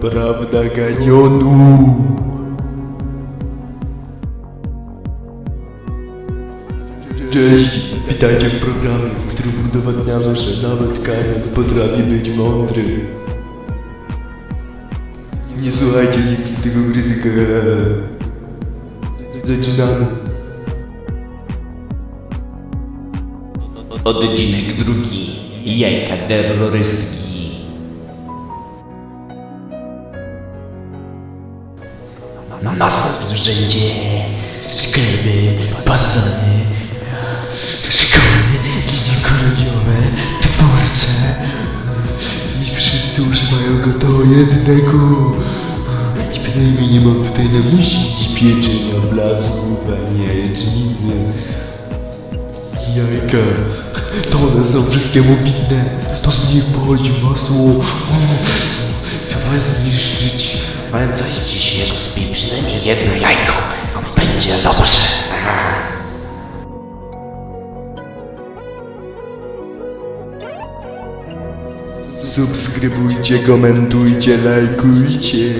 Prawda ganionu. Cześć, witajcie w programie, w którym udowadniamy, że nawet Kamil potrafi być mądry. Nie słuchajcie nigdy tego krytyka. Zaczynamy. Odcinek drugi. Jajka terrorystki. Masa zwierzęcie, sklepy, bazary, szkoły ginekologiowe, twórce. I wszyscy używają go do jednego. I bynajmniej nie mam tutaj na myśli pieczenia, nie jajecznicy. Jajka, to one są wszystkiemu winne. To z nich pochodzi masło. Trzeba zniszczyć. Pamiętaj, jedno jajko, będzie dobrze. Subskrybujcie, komentujcie, lajkujcie.